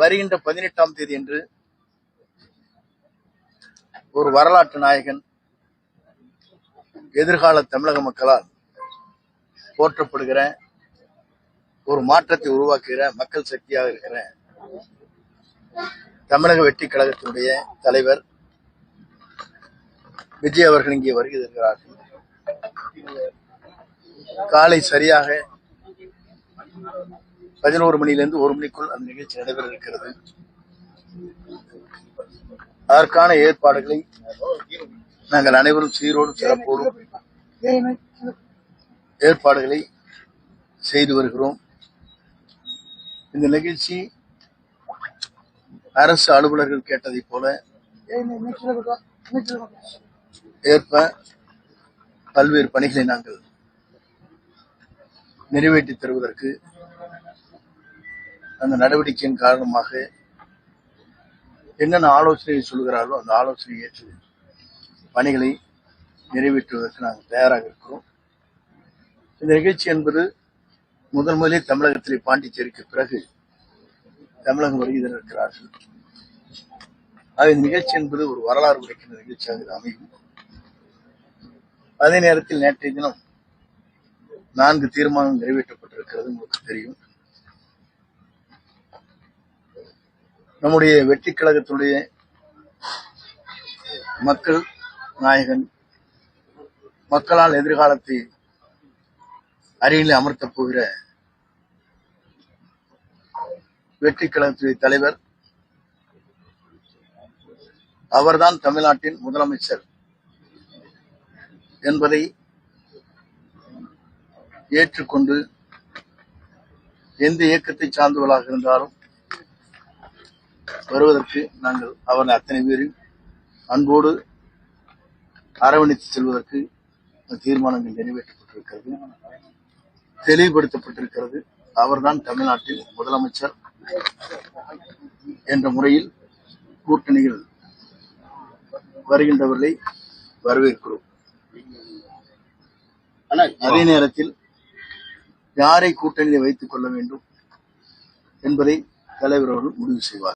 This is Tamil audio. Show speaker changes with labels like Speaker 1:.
Speaker 1: வருகின்ற பதினெட்டாம் தேதி என்று ஒரு வரலாற்று நாயகன் எதிர்கால தமிழக மக்களால் போற்றப்படுகிற ஒரு மாற்றத்தை உருவாக்குகிற மக்கள் சக்தியாக இருக்கிற தமிழக வெற்றி கழகத்தினுடைய தலைவர் விஜய் அவர்கள் இங்கே வருகிறார்கள் காலை சரியாக பதினோரு மணியிலிருந்து ஒரு மணிக்குள் அந்த நிகழ்ச்சி நடைபெற இருக்கிறது அதற்கான ஏற்பாடுகளை நாங்கள் அனைவரும் சீரோடும் சிறப்போடும் ஏற்பாடுகளை செய்து வருகிறோம். இந்த நிகழ்ச்சி அரசு அலுவலர்கள் கேட்டதைப் போல ஏற்ப பல்வேறு பணிகளை நாங்கள் நிறைவேற்றி தருவதற்கு அந்த நடவடிக்கையின் காரணமாக என்னென்ன ஆலோசனை சொல்கிறாரோ அந்த ஆலோசனை ஏற்று பணிகளை நிறைவேற்றுவதற்கு நாங்கள் தயாராக இருக்கிறோம். இந்த நிகழ்ச்சி என்பது முதன் முதலில் தமிழகத்திலே பாண்டிச்சேரிக்கு பிறகு தமிழகம் வருகை இருக்கிறார்கள். ஆக இந்த நிகழ்ச்சி என்பது ஒரு வரலாறு உடைக்கின்ற நிகழ்ச்சியாக அமையும். அதே நேரத்தில் நேற்றைய தினம் நான்கு தீர்மானம் நிறைவேற்றப்பட்டிருக்கிறது உங்களுக்கு தெரியும். நம்முடைய வெற்றி கழகத்தினுடைய மக்கள் நாயகன் மக்களால் எதிர்காலத்தை அருகில் அமர்த்தப் போகிற வெற்றி கழகத்துடைய தலைவர் அவர்தான் தமிழ்நாட்டின் முதலமைச்சர் என்பதை ஏற்றுக்கொண்டு எந்த இயக்கத்தை சார்ந்தவர்களாக இருந்தாலும் வருவதற்கு நாங்கள் அவர்கள் அத்தனை பேரின் அன்போடு அரவணைத்து செல்வதற்கு தீர்மானங்கள் நிறைவேற்றப்பட்டிருக்கிறது. தெளிவுபடுத்தப்பட்டிருக்கிறது. அவர்தான் தமிழ்நாட்டின் முதலமைச்சர் என்ற முறையில் கூட்டணிகள் வருகின்றவர்களை வரவேற்கிறோம். அதே நேரத்தில் யாரை கூட்டணியில் வைத்துக் கொள்ள வேண்டும் என்பதை தலைவர் அவர்கள் முடிவு செய்வார்.